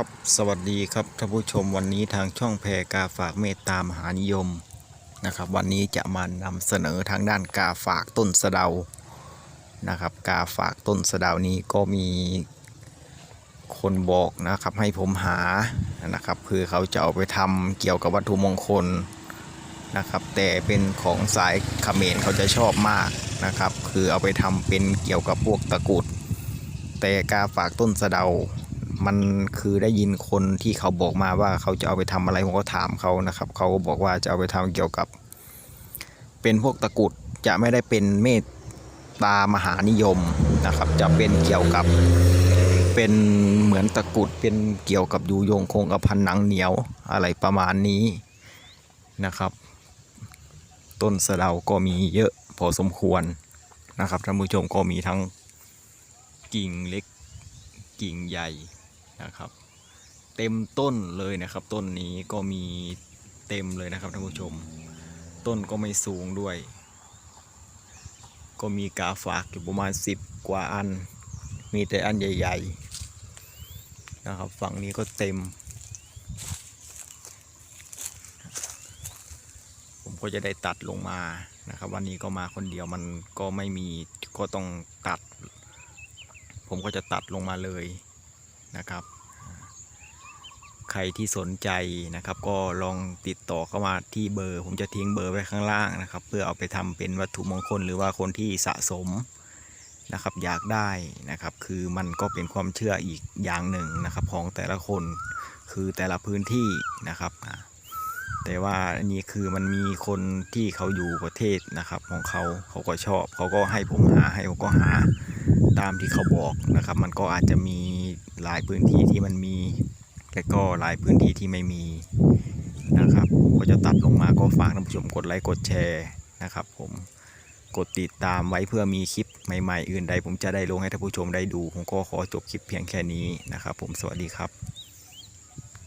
ครับสวัสดีครับท่านผู้ชมวันนี้ทางช่องแพรกาฝากเมตตามหานิยมนะครับ วันนี้จะมานำเสนอทางด้านกาฝากต้นสะเดานะครับ กาฝากต้นสะเดานี้ก็มีคนบอกนะครับให้ผมหานะครับ คือเขาจะเอาไปทำเกี่ยวกับวัตถุมงคลนะครับ แต่เป็นของสายเขมรเขาจะชอบมากนะครับ คือเอาไปทำเป็นเกี่ยวกับพวกตะกรุดแต่กาฝากต้นสะเดา มันคือได้ยินคนที่เขาบอกมาว่าเขาจะเอาไปทำอะไรผมก็ถามเขานะครับ เขาก็บอกว่าจะเอาไปทำเกี่ยวกับ เป็นพวกตะกุดจะไม่ได้เป็นเมตตามหานิยมนะครับ จะเป็นเกี่ยวกับเป็นเหมือนตะกุดเป็นเกี่ยวกับยูโยงคงกระพันหนังเหนียวอะไรประมาณนี้นะครับ ต้นสะเดาก็มีเยอะพอสมควรนะครับท่านผู้ชมก็มีทั้งกิ่งเล็กกิ่งใหญ่ นะครับ เต็มต้นเลยนะครับ ต้นนี้ก็มีเต็มเลยนะครับท่านผู้ชม ต้นก็ไม่สูงด้วย ก็มีกาฝากอยู่ประมาณ 10 กว่าอัน มีแต่อันใหญ่ ๆ นะครับ ฝั่งนี้ก็เต็ม ผมก็จะได้ตัดลงมานะครับ วันนี้ก็มาคนเดียวมันก็ไม่มีก็ต้องตัด ผมก็จะตัดลงมาเลย นะครับ ใครที่สนใจนะครับ ก็ลองติดต่อเข้ามาที่เบอร์ ผมจะทิ้งเบอร์ไว้ข้างล่างนะครับ เพื่อเอาไปทำเป็นวัตถุมงคลหรือว่าคนที่สะสมนะครับอยากได้นะครับ คือมันก็เป็นความเชื่ออีกอย่างหนึ่งนะครับของแต่ละคนคือแต่ละพื้นที่นะครับแต่ว่าอันนี้คือมันมีคนที่เขาอยู่ประเทศนะครับ ของเขาเขาก็ชอบ เขาก็ให้ผมหาให้ผมก็หาตามที่เขาบอกนะครับ มันก็อาจจะมี หลายพื้นที่ที่มันมีและก็หลายพื้นที่ที่ไม่มีนะครับก็จะตัดลงมาก็ฝากท่านผู้ชมกดไลค์กดแชร์นะครับผมกดติดตามไว้เพื่อมีคลิปใหม่ๆ อื่นใด ผมจะได้ลงให้ท่านผู้ชมได้ดู ผมก็ขอจบคลิปเพียงแค่นี้นะครับผมสวัสดีครับ